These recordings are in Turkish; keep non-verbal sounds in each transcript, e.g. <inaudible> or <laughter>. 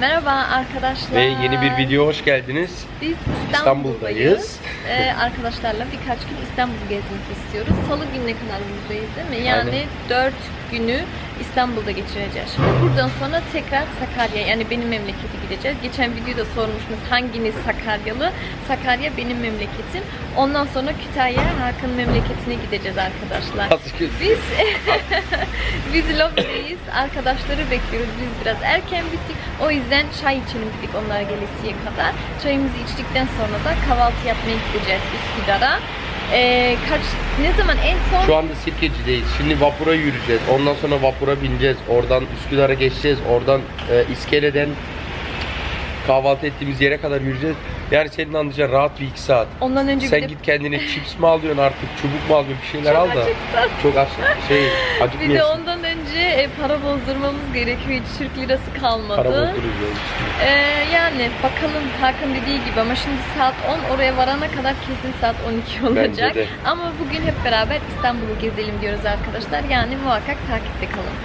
Merhaba arkadaşlar. Ve yeni bir video hoş geldiniz. Biz İstanbul'dayız. İstanbul'dayız. Ee, arkadaşlarla birkaç gün İstanbul'u gezmek istiyoruz. Salı gününe kadar buradayız değil mi? Yani Aynen. 4 günü İstanbul'da geçireceğiz. Şimdi buradan sonra tekrar Sakarya yani benim memlekete gideceğiz. Geçen videoda sormuştunuz hanginiz Sakaryalı? Sakarya benim memleketim. Ondan sonra Kütahya Hakan memleketine gideceğiz arkadaşlar. Biz <laughs> biz lobideyiz. Arkadaşları bekliyoruz. Biz biraz erken bittik. O yüzden çay içelim dedik onlar gelesiye kadar. Çayımızı içtikten sonra da kahvaltı yapmaya gideceğiz Üsküdar'a. Ee, kaç ne zaman en son Şu anda Sirkeci'deyiz. Şimdi vapura yürüyeceğiz. Ondan sonra vapura bineceğiz. Oradan Üsküdar'a geçeceğiz. Oradan e, İskele'den kahvaltı ettiğimiz yere kadar yürüyeceğiz. Yani senin anlayacağın rahat bir iki saat. ondan önce Sen bir de git kendine chips mi alıyorsun artık, çubuk mu alıyorsun bir şeyler Çok al da. acıktım. Çok aç şey bir de acıkmıyorsun. ondan önce e, para bozdurmamız gerekiyor. Hiç Türk lirası kalmadı. Para bozduruyoruz. Ee, yani bakalım Hakan dediği gibi ama şimdi saat 10 oraya varana kadar kesin saat 12 olacak. de. Ama bugün hep beraber İstanbul'u gezelim diyoruz arkadaşlar. Yani muhakkak takipte kalın.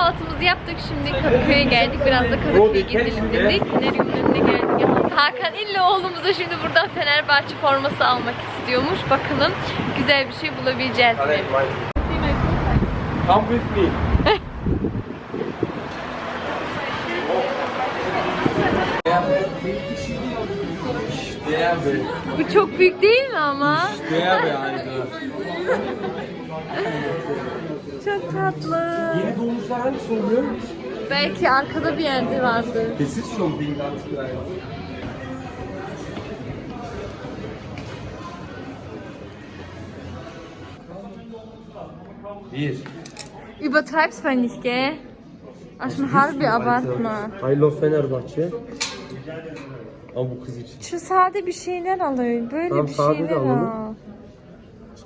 Kahvaltımızı yaptık şimdi Kadıköy'e geldik. Biraz da Kadıköy'ü gezelim dedik. Feneryum'un önüne geldik. Hakan illa oğlumuza şimdi buradan Fenerbahçe forması almak istiyormuş. Bakalım güzel bir şey bulabileceğiz mi? Come with me. Bu çok büyük değil mi ama? <laughs> Çok tatlı. Yeni doğmuşlar hangisi oluyor? Belki arkada bir yerde vardı. İst schon Ding ganz klein. Bir. Übertreib's mal nicht, gell? Aslında harbi abartma. I love Fenerbahçe. Ama bu kız için. Şu sade bir şeyler alıyor. Böyle Tamam, bir sade de şeyler alalım. al.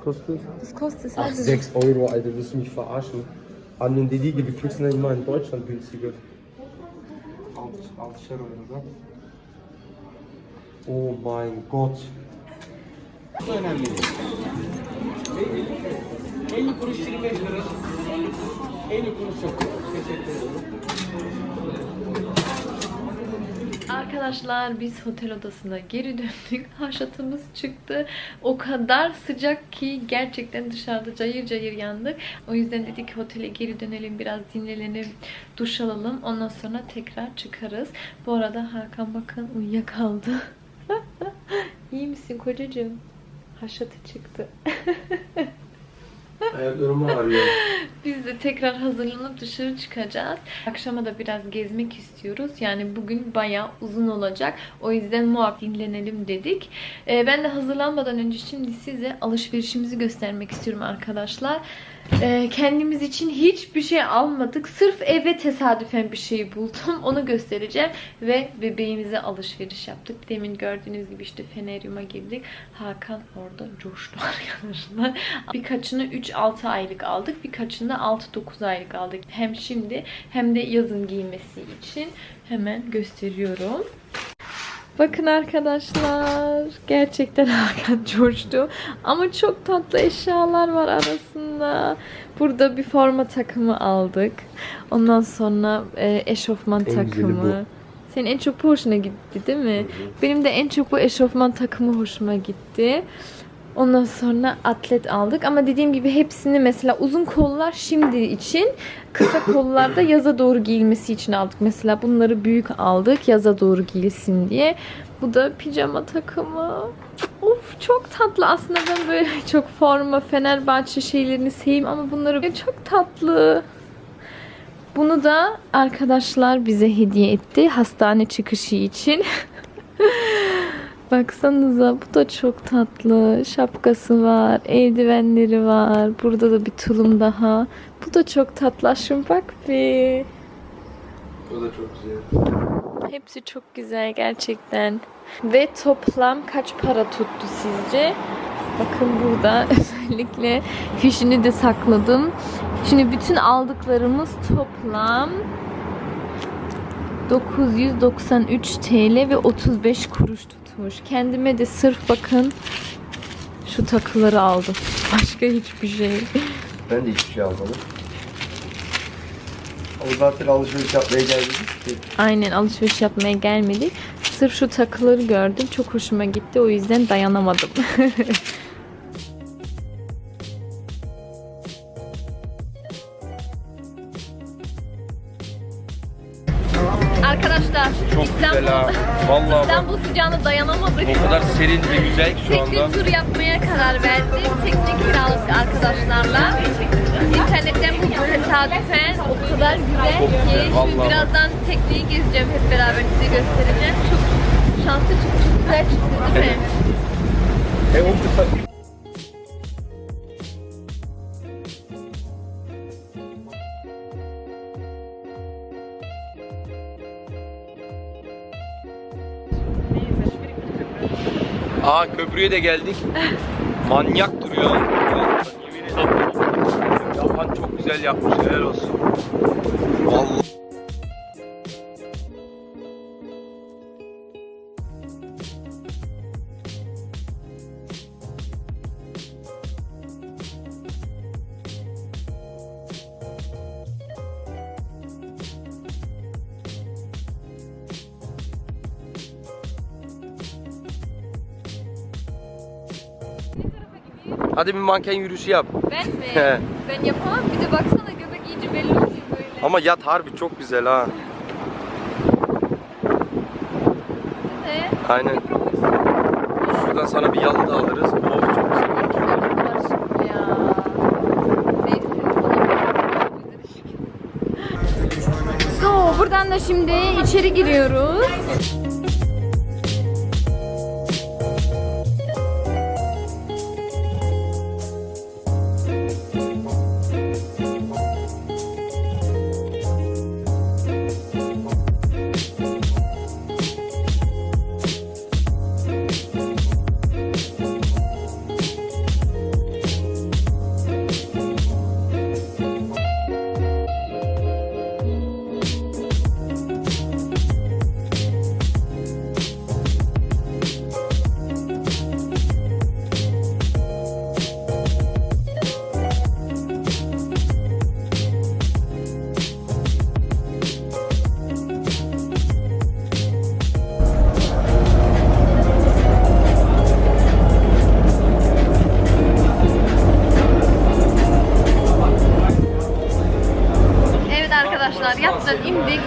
Kostet? Das kostet Ach, sadece. 6 Euro, Alter, willst du mich verarschen? Annen dediği gibi kriegst du nicht mal in Deutschland günstiger. 6 Euro'dan. Oh mein Gott. önemli değil. 50 kuruş 25 lira. 50 kuruş çok. Teşekkür ederim. Arkadaşlar biz otel odasına geri döndük. <laughs> Haşatımız çıktı. O kadar sıcak ki gerçekten dışarıda cayır cayır yandık. O yüzden dedik ki otele geri dönelim biraz dinlenelim, duş alalım. Ondan sonra tekrar çıkarız. Bu arada Hakan bakın uyuyakaldı. <laughs> İyi misin kocacığım? Haşatı çıktı. <laughs> Ayaklarım ağrıyor. <laughs> Biz de tekrar hazırlanıp dışarı çıkacağız. Akşama da biraz gezmek istiyoruz. Yani bugün bayağı uzun olacak. O yüzden muhakkak dinlenelim dedik. Ee, ben de hazırlanmadan önce şimdi size alışverişimizi göstermek istiyorum arkadaşlar. Ee, kendimiz için hiçbir şey almadık. Sırf eve tesadüfen bir şey buldum. Onu göstereceğim. Ve bebeğimize alışveriş yaptık. Demin gördüğünüz gibi işte Feneryum'a girdik. Hakan orada coştu <laughs> arkadaşlar. Birkaçını 3-6 aylık aldık. Birkaçını da 6-9 aylık aldık. Hem şimdi hem de yazın giymesi için. Hemen gösteriyorum. Bakın arkadaşlar. Gerçekten <laughs> Hakan coştu. Ama çok tatlı eşyalar var arasında. Burada bir forma takımı aldık. Ondan sonra e, eşofman En takımı. Senin en çok bu hoşuna gitti değil mi? Benim de en çok bu eşofman takımı hoşuma gitti. Ondan sonra atlet aldık ama dediğim gibi hepsini mesela uzun kollar şimdi için kısa kollarda yaza doğru giyilmesi için aldık. Mesela bunları büyük aldık yaza doğru giyilsin diye. Bu da pijama takımı. Of çok tatlı. Aslında ben böyle <laughs> çok forma Fenerbahçe şeylerini seveyim ama bunları çok tatlı. Bunu da arkadaşlar bize hediye etti hastane çıkışı için. <laughs> Baksanıza bu da çok tatlı. Şapkası var, eldivenleri var. Burada da bir tulum daha. Bu da çok tatlı. Aşkım bak bir. O da çok güzel. Hepsi çok güzel gerçekten. Ve toplam kaç para tuttu sizce? Bakın burada <laughs> özellikle fişini de sakladım. Şimdi bütün aldıklarımız toplam 993 TL ve 35 kuruş tutmuş. Kendime de sırf bakın şu takıları aldım. <laughs> Başka hiçbir şey. Ben de hiçbir şey almadım. O zaten alışveriş yapmaya geldik. Aynen alışveriş yapmaya gelmedik. Sırf şu takıları gördüm. Çok hoşuma gitti. O yüzden dayanamadım. <laughs> Vallahi. İstanbul sıcağına dayanamadık. O kadar serin ve güzel ki şu anda. Tekne tur yapmaya karar verdik. Tekne kiraladık arkadaşlarla. İnternetten bulduk tesadüfen. O kadar güzel Çok ki. güzel, Şimdi vallahi. birazdan tekneyi gezeceğim hep beraber size göstereceğim. Çok şanslı çıktı. Çok güzel çıktı değil mi? E o kısa Aa köprüye de geldik. Manyak duruyor. Yapan çok güzel yapmış. Helal olsun. Vallahi. Hadi bir manken yürüyüşü yap. Ben mi? Ben yapamam. Bir de baksana göbek iyice belli oluyor böyle. Ama yat harbi çok güzel ha. Ne? Aynen. Şuradan sana bir yalı da alırız. Oh çok güzel. So, buradan da şimdi içeri giriyoruz.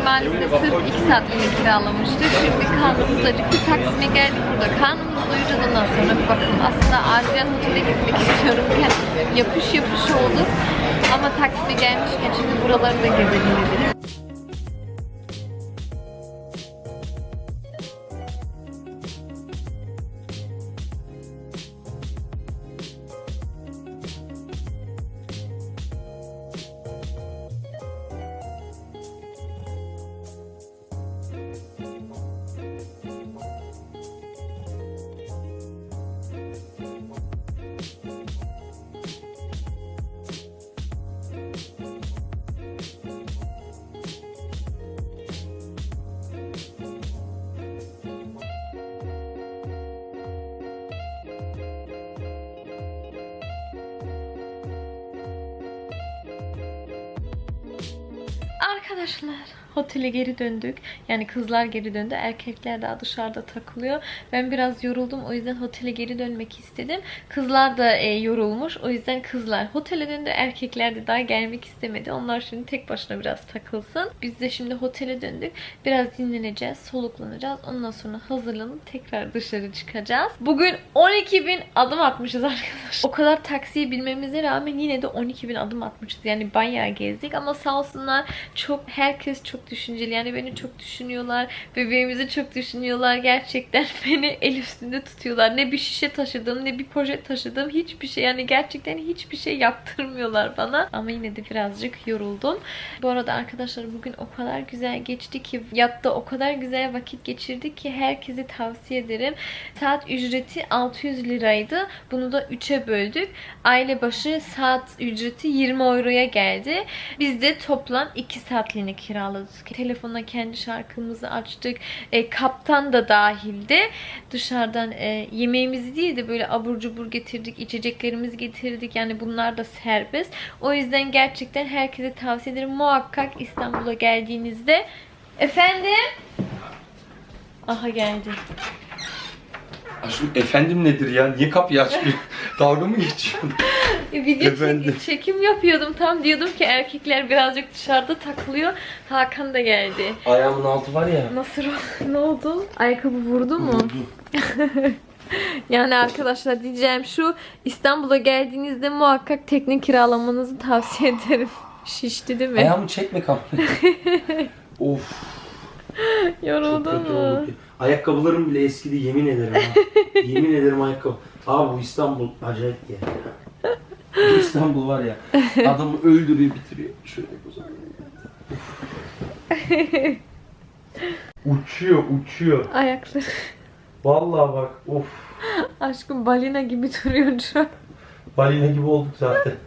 Maalesef sırf 2 saatliğine kiralamıştık. Şimdi karnımız acıktı. Taksim'e geldik burada. Karnımızı doyuracağız ondan sonra bir bakalım. Aslında acilen otele gitmek istiyorum. Yani yapış yapış oldu. Ama Taksim'e gelmişken şimdi buraları da gezelim dedim. Oh, Arkadaşlar otele geri döndük. Yani kızlar geri döndü. Erkekler daha dışarıda takılıyor. Ben biraz yoruldum. O yüzden otele geri dönmek istedim. Kızlar da e, yorulmuş. O yüzden kızlar otele döndü. Erkekler de daha gelmek istemedi. Onlar şimdi tek başına biraz takılsın. Biz de şimdi otele döndük. Biraz dinleneceğiz. Soluklanacağız. Ondan sonra hazırlanıp tekrar dışarı çıkacağız. Bugün 12.000 adım atmışız arkadaşlar. O kadar taksiye binmemize rağmen yine de 12.000 adım atmışız. Yani bayağı gezdik ama sağ olsunlar çok herkes çok düşünceli. Yani beni çok düşünüyorlar. Bebeğimizi çok düşünüyorlar. Gerçekten <laughs> beni el üstünde tutuyorlar. Ne bir şişe taşıdım ne bir poşet taşıdım. Hiçbir şey yani gerçekten hiçbir şey yaptırmıyorlar bana. Ama yine de birazcık yoruldum. Bu arada arkadaşlar bugün o kadar güzel geçti ki yatta o kadar güzel vakit geçirdik ki herkese tavsiye ederim. Saat ücreti 600 liraydı. Bunu da 3'e böldük. Aile başı saat ücreti 20 euroya geldi. Biz de toplam 2 saatliğine kiraladık. Telefona kendi şarkımızı açtık. E, kaptan da dahildi. Dışarıdan e, yemeğimizi değil de böyle abur cubur getirdik. içeceklerimizi getirdik. Yani bunlar da serbest. O yüzden gerçekten herkese tavsiye ederim. Muhakkak İstanbul'a geldiğinizde Efendim? Aha geldi. Aşkım efendim nedir ya? Niye kapıyı açmıyor? <laughs> Dalga mı geçiyorsun? E, Video Efendim? çek- çekim yapıyordum. Tam diyordum ki erkekler birazcık dışarıda takılıyor. Hakan da geldi. Ayağımın altı var ya. Nasıl <laughs> ne oldu? Ayakkabı vurdu mu? <laughs> Yani arkadaşlar diyeceğim şu İstanbul'a geldiğinizde muhakkak tekne kiralamanızı tavsiye ederim. Şişti değil mi? Ayağımı çekme kamerayı. of. <laughs> Yoruldun mu? Ayakkabılarım bile eskidi yemin ederim ha. <laughs> yemin ederim ayakkabı. Abi bu İstanbul acayip yer ya. Bu İstanbul var ya adamı öldürüyor bitiriyor. Şöyle. Of. uçuyor uçuyor. Ayakları. Vallahi bak of. Aşkım balina gibi duruyor şu an. Balina gibi olduk zaten. <laughs>